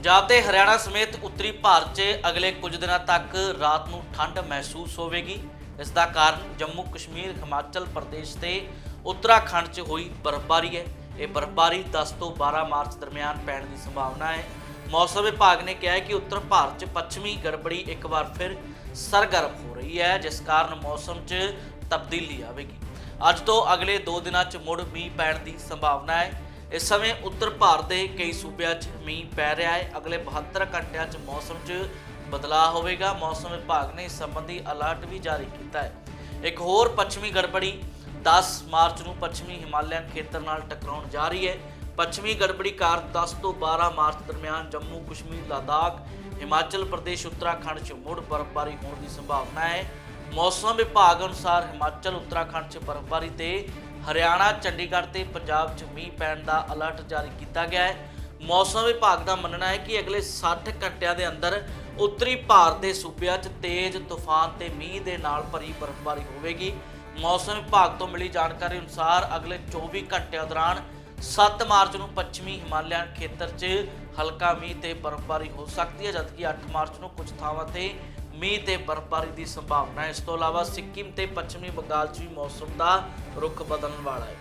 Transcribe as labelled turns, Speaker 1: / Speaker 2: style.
Speaker 1: ਪੰਜਾਬ ਤੇ ਹਰਿਆਣਾ ਸਮੇਤ ਉੱਤਰੀ ਭਾਰਤ 'ਚ ਅਗਲੇ ਕੁਝ ਦਿਨਾਂ ਤੱਕ ਰਾਤ ਨੂੰ ਠੰਡ ਮਹਿਸੂਸ ਹੋਵੇਗੀ। ਇਸ ਦਾ ਕਾਰਨ ਜੰਮੂ ਕਸ਼ਮੀਰ, ਹਿਮਾਚਲ ਪ੍ਰਦੇਸ਼ ਤੇ ਉੱਤਰਾਖੰਡ 'ਚ ਹੋਈ ਬਰਫ਼ਬਾਰੀ ਹੈ। ਇਹ ਬਰਫ਼ਬਾਰੀ 10 ਤੋਂ 12 ਮਾਰਚ ਦਰਮਿਆਨ ਪੈਣ ਦੀ ਸੰਭਾਵਨਾ ਹੈ। ਮੌਸਮ ਵਿਭਾਗ ਨੇ ਕਿਹਾ ਹੈ ਕਿ ਉੱਤਰ ਭਾਰਤ 'ਚ ਪੱਛਮੀ ਗੜਬੜੀ ਇੱਕ ਵਾਰ ਫਿਰ ਸਰਗਰਮ ਹੋ ਰਹੀ ਹੈ, ਜਿਸ ਕਾਰਨ ਮੌਸਮ 'ਚ ਤਬਦੀਲੀ ਆਵੇਗੀ। ਅੱਜ ਤੋਂ ਅਗਲੇ 2 ਦਿਨਾਂ 'ਚ ਮੁੜ ਮੀਂਹ ਪੈਣ ਦੀ ਸੰਭਾਵਨਾ ਹੈ। ਇਸ ਸਮੇਂ ਉੱਤਰ ਭਾਰਤ ਦੇ ਕਈ ਸੂਬਿਆਂ 'ਚ ਮੀਂਹ ਪੈ ਰਿਹਾ ਹੈ। ਅਗਲੇ 72 ਘੰਟਿਆਂ 'ਚ ਮੌਸਮ 'ਚ ਬਦਲਾਅ ਹੋਵੇਗਾ। ਮੌਸਮ ਵਿਭਾਗ ਨੇ ਇਸ ਸੰਬੰਧੀ ਅਲਰਟ ਵੀ ਜਾਰੀ ਕੀਤਾ ਹੈ। ਇੱਕ ਹੋਰ ਪੱਛਮੀ ਗੜਬੜੀ 10 ਮਾਰਚ ਨੂੰ ਪੱਛਮੀ ਹਿਮਾਲਿਅਨ ਖੇਤਰ ਨਾਲ ਟਕਰਾਉਣ ਜਾ ਰਹੀ ਹੈ। ਪੱਛਮੀ ਗੜਬੜੀ ਕਾਰਨ 10 ਤੋਂ 12 ਮਾਰਚ ਦਰਮਿਆਨ ਜੰਮੂ, ਕਸ਼ਮੀਰ, ਲਦਾਖ, ਹਿਮਾਚਲ ਪ੍ਰਦੇਸ਼, ਉੱਤਰਾਖੰਡ 'ਚ ਮੁੜ ਬਰਫ਼ਬਾਰੀ ਹੋਣ ਦੀ ਸੰਭਾਵਨਾ ਹੈ। ਮੌਸਮ ਵਿਭਾਗ ਅਨੁਸਾਰ ਹਿਮਾਚਲ, ਉੱਤਰਾਖੰਡ 'ਚ ਬਰਫ਼ਬਾਰੀ ਤੇ ਹਰਿਆਣਾ, ਚੰਡੀਗੜ੍ਹ ਤੇ ਪੰਜਾਬ 'ਚ ਮੀਂਹ ਪੈਣ ਦਾ ਅਲਰਟ ਜਾਰੀ ਕੀਤਾ ਗਿਆ ਹੈ। ਮੌਸਮ ਵਿਭਾਗ ਦਾ ਮੰਨਣਾ ਹੈ ਕਿ ਅਗਲੇ 60 ਘੰਟਿਆਂ ਦੇ ਅੰਦਰ ਉੱਤਰੀ ਭਾਰਤ ਦੇ ਸੂਬਿਆਂ 'ਚ ਤੇਜ਼ ਤੂਫਾਨ ਤੇ ਮੀਂਹ ਦੇ ਨਾਲ ਭਰੀ ਬਰਫ਼ਬਾਰੀ ਹੋਵੇਗੀ। ਮੌਸਮ ਵਿਭਾਗ ਤੋਂ ਮਿਲੀ ਜਾਣਕਾਰੀ ਅਨੁਸਾਰ ਅਗਲੇ 24 ਘੰਟਿਆਂ ਦੌਰਾਨ 7 ਮਾਰਚ ਨੂੰ ਪੱਛਮੀ ਹਿਮਾਲਿਆਨ ਖੇਤਰ 'ਚ ਹਲਕਾ ਮੀਂਹ ਤੇ ਬਰਫ਼ਬਾਰੀ ਹੋ ਸਕਦੀ ਹੈ, ਜਦਕਿ 8 ਮਾਰਚ ਨੂੰ ਕੁਝ ਥਾਵਾਂ ਤੇ ਮੀਂਹ ਤੇ ਬਰਫ਼ਬਾਰੀ ਦੀ ਸੰਭਾਵਨਾ ਹੈ। ਇਸ ਤੋਂ ਇਲਾਵਾ ਸਿੱਕਿਮ ਤੇ ਪੱਛਮੀ ਬੰਗਾਲ 'ਚ ਵੀ ਮੌਸਮ ਦਾ ਰੁਖ ਬਦਲਣ ਵਾਲਾ ਹੈ।